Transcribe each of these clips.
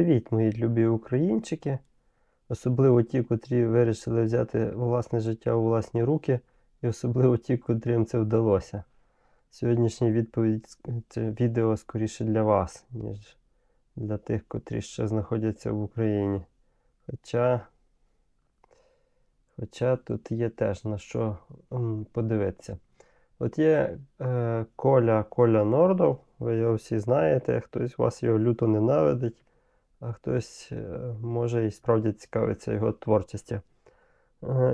Привіт, мої любі українчики, особливо ті, котрі вирішили взяти власне життя у власні руки, і особливо ті, котрим це вдалося. Сьогоднішня відповідь це відео скоріше для вас, ніж для тих, котрі ще знаходяться в Україні. Хоча, хоча тут є теж на що подивитися. От є е, Коля Коля Нордов, ви його всі знаєте, хтось вас його люто ненавидить, а хтось е, може і справді цікавиться його творчістю. Е,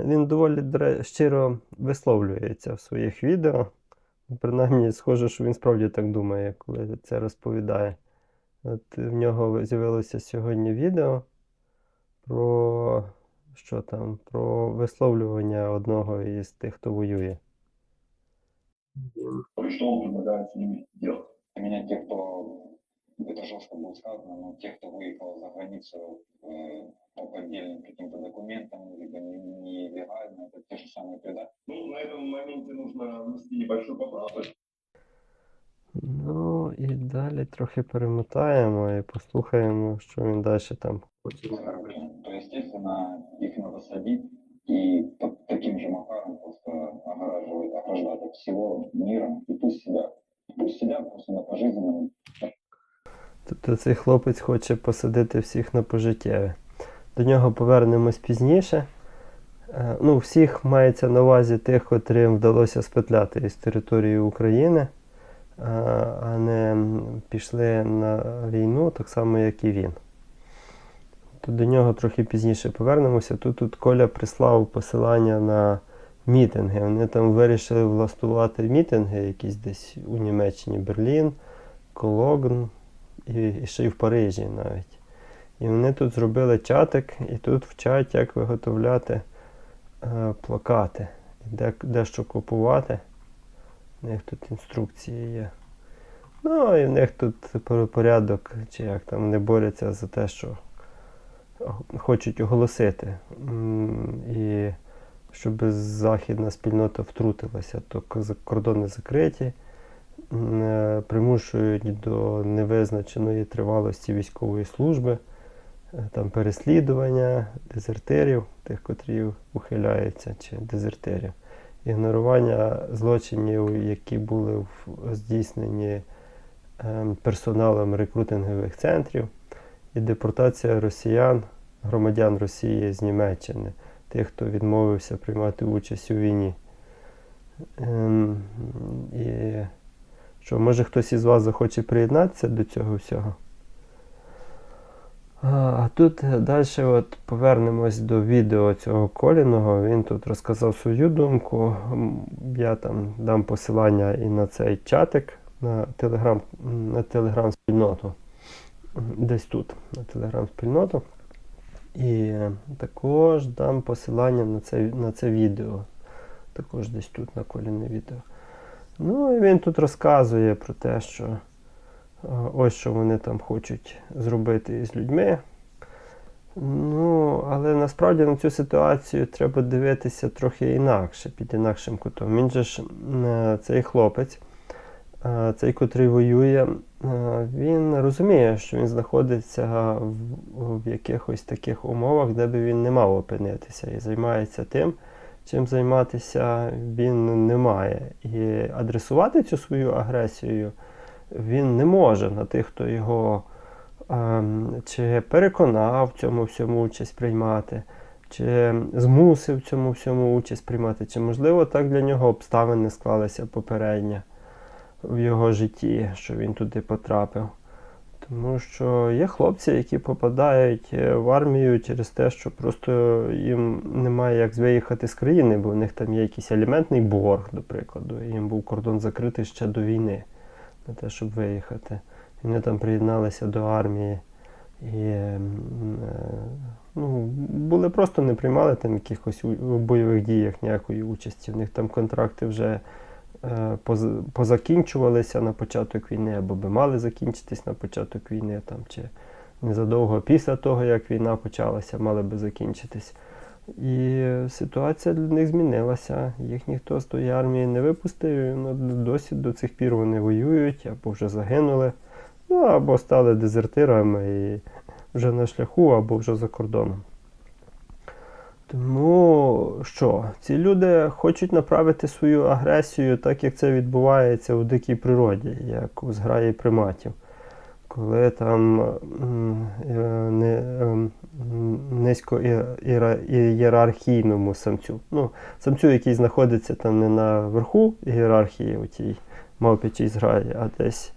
він доволі щиро висловлюється в своїх відео. Принаймні, схоже, що він справді так думає, коли це розповідає. От в нього з'явилося сьогодні відео про що там, про висловлювання одного із тих, хто воює. Что он предлагает с ними делать? это жестко будет сказано, но те, кто выехал за границу э, по поддельным каким-то документам, либо не- нелегально, это те же самые предатели. Ну, на этом моменте нужно внести небольшую поправку. Ну і далі трохи перемотаємо і послухаємо, що він далі там хоче. То, естественно, их надо садить и под таким же макаром просто огораживать, ограждать от всего мира и пусть себя. Пусть себя просто на пожизненном Тобто цей хлопець хоче посадити всіх на пожиттєве. До нього повернемось пізніше. Е, Ну, всіх мається на увазі тих, котрим вдалося спетляти із території України, е, а не пішли на війну, так само, як і він. То до нього трохи пізніше повернемося. Тут, тут Коля прислав посилання на мітинги. Вони там вирішили влаштувати мітинги якісь десь у Німеччині, Берлін, Кологн і, і ще й в Парижі навіть. І вони тут зробили чатик, і тут вчать, як виготовляти е, плакати, де, де що купувати. У них тут інструкції є. Ну, і в них тут порядок, чи як там вони борються за те, що хочуть оголосити. І щоб західна спільнота втрутилася, то кордони закриті, примушують до невизначеної тривалості військової служби, е, там переслідування дезертирів, тих, котрі ухиляються, чи дезертирів, ігнорування злочинів, які були здійснені ем, персоналом рекрутингових центрів, і депортація росіян, громадян Росії з Німеччини, тих, хто відмовився приймати участь у війні. Ем, і що, може хтось із вас захоче приєднатися до цього всього? А, тут далі от повернемось до відео цього Коліного. Він тут розказав свою думку. Я там дам посилання і на цей чатик на телеграм, на телеграм-спільноту. Десь тут, на телеграм-спільноту. І е, також дам посилання на це, на це відео. Також десь тут на коліне відео. Ну і він тут розказує про те, що е, ось що вони там хочуть зробити із людьми. Ну, але насправді на цю ситуацію треба дивитися трохи інакше, під інакшим кутом. Він же ж е, цей хлопець, е, цей, котрий воює, він розуміє, що він знаходиться в, в якихось таких умовах, де би він не мав опинитися, і займається тим, чим займатися він не має. І адресувати цю свою агресію він не може на тих, хто його ем, чи переконав в цьому всьому участь приймати, чи змусив в цьому всьому участь приймати, чи, можливо, так для нього обставини склалися попередньо в його житті, що він туди потрапив. Тому що є хлопці, які попадають е, в армію через те, що просто їм немає як виїхати з країни, бо в них там є якийсь аліментний борг, до прикладу. Їм був кордон закритий ще до війни на те, щоб виїхати. І вони там приєдналися до армії і е, ну, були просто не приймали там якихось у- бойових діях ніякої участі. В них там контракти вже позакінчувалися на початок війни, або би мали закінчитись на початок війни, там, чи незадовго після того, як війна почалася, мали би закінчитись. І ситуація для них змінилася. Їх ніхто з тої армії не випустив. ну, досі до цих пір вони воюють, або вже загинули, ну або стали дезертирами і вже на шляху або вже за кордоном. Тому що ці люди хочуть направити свою агресію, так як це відбувається у дикій природі, як у зграї приматів. Коли там е, ем, низько ієрархійному самцю. Ну, самцю, який знаходиться там не на верху ієрархії, у тій мавпячій зграї, а десь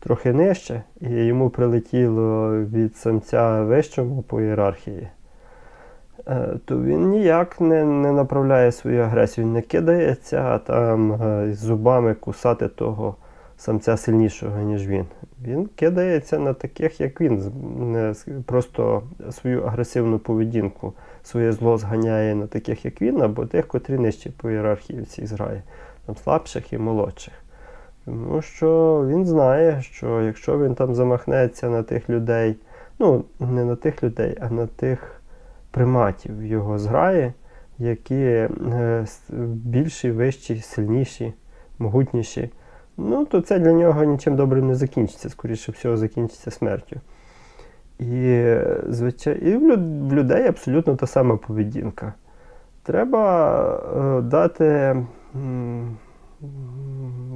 трохи нижче, і йому прилетіло від самця вищому по ієрархії, е, то він ніяк не, не направляє свою агресію, не кидається там е, зубами кусати того самця сильнішого, ніж він. Він кидається на таких, як він, просто свою агресивну поведінку, своє зло зганяє на таких, як він, або тих, котрі нижчі по ієрархії в цій зграї, там слабших і молодших. Тому що він знає, що якщо він там замахнеться на тих людей, ну не на тих людей, а на тих приматів його зграї, які е, більші, вищі, сильніші, могутніші, ну то це для нього нічим добрим не закінчиться, скоріше всього, закінчиться смертю. І, звичайно, і в люд- в людей абсолютно та сама поведінка. Треба е, дати,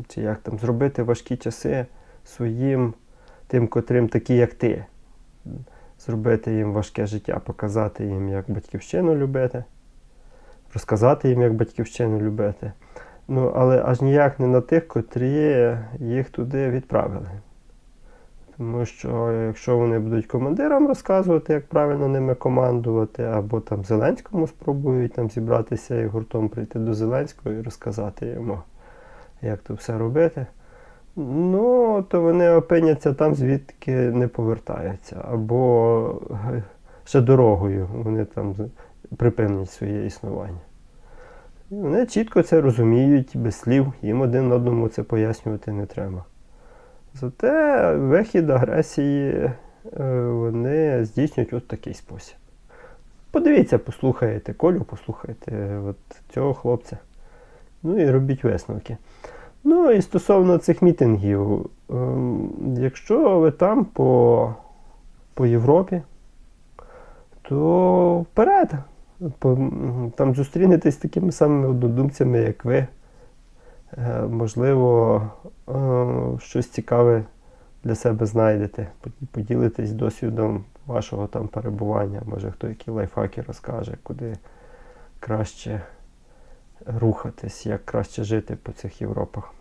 чи як там, зробити важкі часи своїм тим, котрим такі, як ти. Зробити їм важке життя, показати їм, як батьківщину любити, розказати їм, як батьківщину любити. Ну, але аж ніяк не на тих, котрі їх туди відправили. Тому що якщо вони будуть командирам розказувати, як правильно ними командувати, або там Зеленському спробують там зібратися і гуртом прийти до Зеленського і розказати йому, як то все робити, ну, то вони опиняться там, звідки не повертаються. Або е, ще дорогою вони там припинять своє існування. Вони чітко це розуміють без слів, їм один одному це пояснювати не треба. Зате вихід агресії е, вони здійснюють от такий спосіб. Подивіться, послухайте Колю, послухайте от цього хлопця. Ну і робіть висновки. Ну і стосовно цих мітингів, ем, якщо ви там по, по Європі, то вперед. Там зустрінетесь з такими самими однодумцями, як ви. Е, Можливо, е, щось цікаве для себе знайдете, поділитесь досвідом вашого там перебування. Може, хто які лайфхаки розкаже, куди краще рухатись, як краще жити по цих Європах.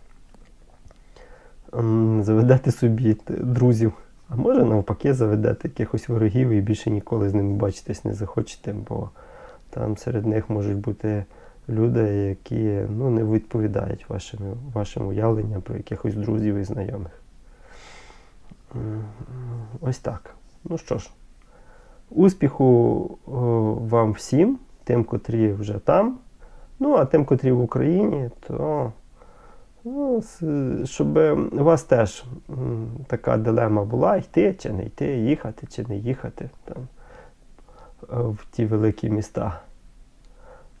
Заведете собі друзів, а може навпаки заведете якихось ворогів і більше ніколи з ними бачитись не захочете, бо там серед них можуть бути люди, які ну, не відповідають вашим, вашим уявленням про якихось друзів і знайомих. Ось так. Ну що ж, успіху вам всім, тим, котрі вже там. Ну, а тим, котрі в Україні, то ну, щоб у вас теж така дилема була: йти чи не йти, їхати чи не їхати там, е, в ті великі міста.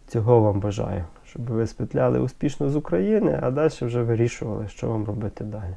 Цього вам бажаю, щоб ви спетляли успішно з України, а далі вже вирішували, що вам робити далі.